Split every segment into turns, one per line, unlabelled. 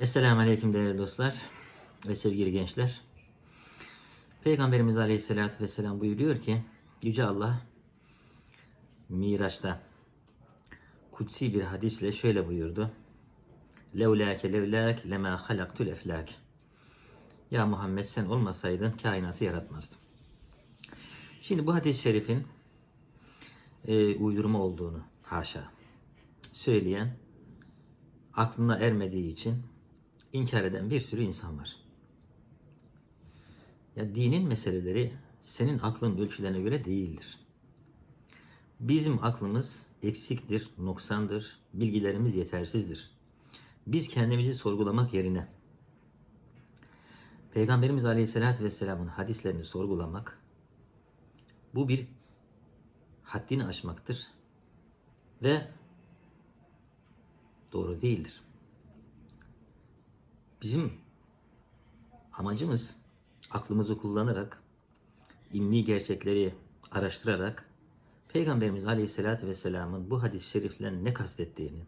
Esselamu Aleyküm değerli dostlar ve sevgili gençler. Peygamberimiz Aleyhisselatü Vesselam buyuruyor ki Yüce Allah Miraç'ta kutsi bir hadisle şöyle buyurdu. Levlâke levlâk lemâ halaktul eflâk. Ya Muhammed sen olmasaydın kainatı yaratmazdım. Şimdi bu hadis-i şerifin e, uydurma olduğunu haşa söyleyen aklına ermediği için inkar eden bir sürü insan var. Ya dinin meseleleri senin aklın ölçülerine göre değildir. Bizim aklımız eksiktir, noksandır, bilgilerimiz yetersizdir. Biz kendimizi sorgulamak yerine Peygamberimiz Aleyhisselatü Vesselam'ın hadislerini sorgulamak bu bir haddini aşmaktır ve doğru değildir. Bizim amacımız aklımızı kullanarak, ilmi gerçekleri araştırarak Peygamberimiz Aleyhisselatü Vesselam'ın bu hadis-i şeriflerin ne kastettiğini,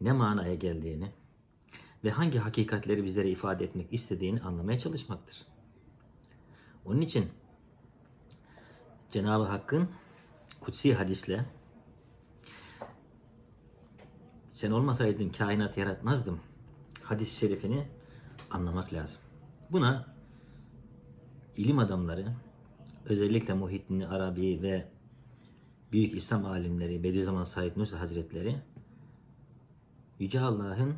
ne manaya geldiğini ve hangi hakikatleri bizlere ifade etmek istediğini anlamaya çalışmaktır. Onun için Cenab-ı Hakk'ın kutsi hadisle sen olmasaydın kainat yaratmazdım hadis-i şerifini anlamak lazım. Buna ilim adamları özellikle Muhittin Arabi ve büyük İslam alimleri Bediüzzaman Said Nursi Hazretleri Yüce Allah'ın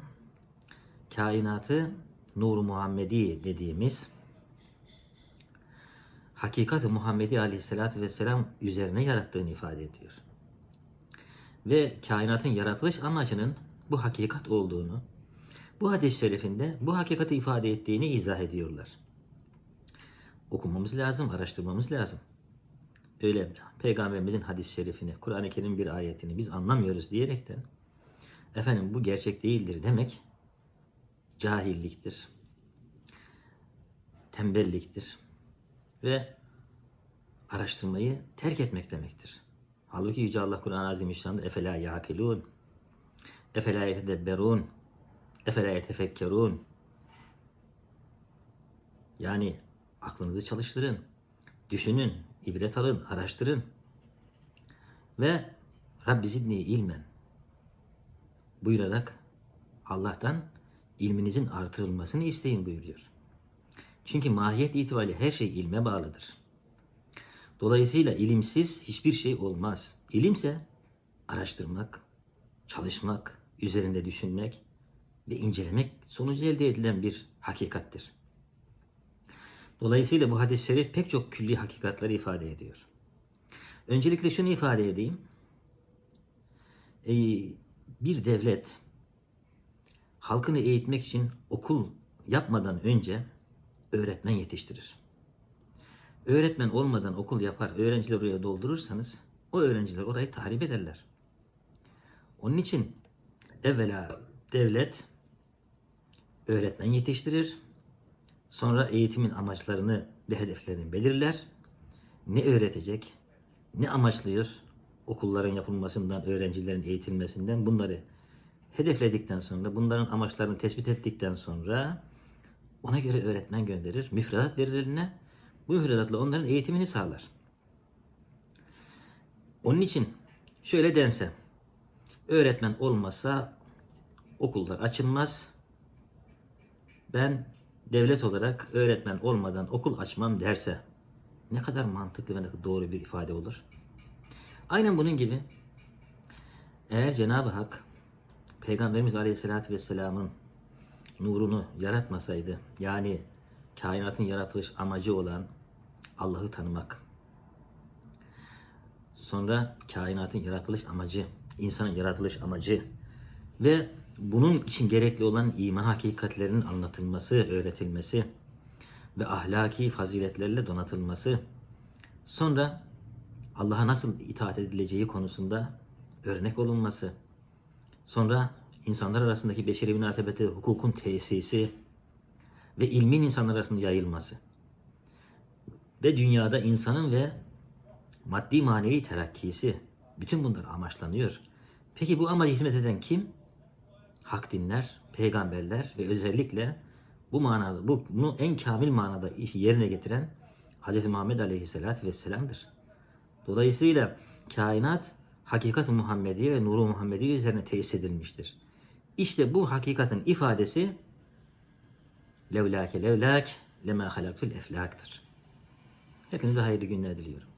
kainatı Nur-u Muhammedi dediğimiz hakikat-ı Muhammedi Aleyhisselatü Vesselam üzerine yarattığını ifade ediyor. Ve kainatın yaratılış amacının bu hakikat olduğunu, bu hadis-i şerifinde bu hakikati ifade ettiğini izah ediyorlar. Okumamız lazım, araştırmamız lazım. Öyle peygamberimizin hadis-i şerifini, Kur'an-ı Kerim bir ayetini biz anlamıyoruz diyerekten efendim bu gerçek değildir demek cahilliktir, tembelliktir ve araştırmayı terk etmek demektir. Halbuki Yüce Allah Kur'an-ı Azimüşşan'da efela yakilun, efela yetedebberun, efela yetefekkerun. Yani aklınızı çalıştırın, düşünün, ibret alın, araştırın. Ve Rabbi zidni ilmen buyurarak Allah'tan ilminizin artırılmasını isteyin buyuruyor. Çünkü mahiyet itibariyle her şey ilme bağlıdır. Dolayısıyla ilimsiz hiçbir şey olmaz. İlimse araştırmak, çalışmak, üzerinde düşünmek ve incelemek sonucu elde edilen bir hakikattir. Dolayısıyla bu hadis-i şerif pek çok külli hakikatleri ifade ediyor. Öncelikle şunu ifade edeyim. Ee, bir devlet halkını eğitmek için okul yapmadan önce öğretmen yetiştirir. Öğretmen olmadan okul yapar, öğrenciler oraya doldurursanız o öğrenciler orayı tahrip ederler. Onun için evvela devlet öğretmen yetiştirir. Sonra eğitimin amaçlarını ve hedeflerini belirler. Ne öğretecek, ne amaçlıyor okulların yapılmasından, öğrencilerin eğitilmesinden bunları hedefledikten sonra, bunların amaçlarını tespit ettikten sonra ona göre öğretmen gönderir, müfredat verir eline. Bu müfredatla onların eğitimini sağlar. Onun için şöyle dense, öğretmen olmasa okullar açılmaz. Ben devlet olarak öğretmen olmadan okul açmam derse ne kadar mantıklı ve ne kadar doğru bir ifade olur. Aynen bunun gibi eğer Cenab-ı Hak Peygamberimiz Aleyhisselatü Vesselam'ın nurunu yaratmasaydı yani kainatın yaratılış amacı olan Allah'ı tanımak sonra kainatın yaratılış amacı insanın yaratılış amacı ve bunun için gerekli olan iman hakikatlerinin anlatılması, öğretilmesi ve ahlaki faziletlerle donatılması, sonra Allah'a nasıl itaat edileceği konusunda örnek olunması, sonra insanlar arasındaki beşeri münasebette hukukun tesisi ve ilmin insanlar arasında yayılması ve dünyada insanın ve maddi manevi terakkisi bütün bunlar amaçlanıyor. Peki bu amaca hizmet eden kim? Hak dinler, peygamberler ve özellikle bu manada, bu, bunu en kamil manada yerine getiren Hz. Muhammed Aleyhisselatü Vesselam'dır. Dolayısıyla kainat hakikat-ı Muhammediye ve nuru Muhammediye üzerine tesis edilmiştir. İşte bu hakikatin ifadesi levlake levlak lema halaktul eflaktır. Hepinize hayırlı günler diliyorum.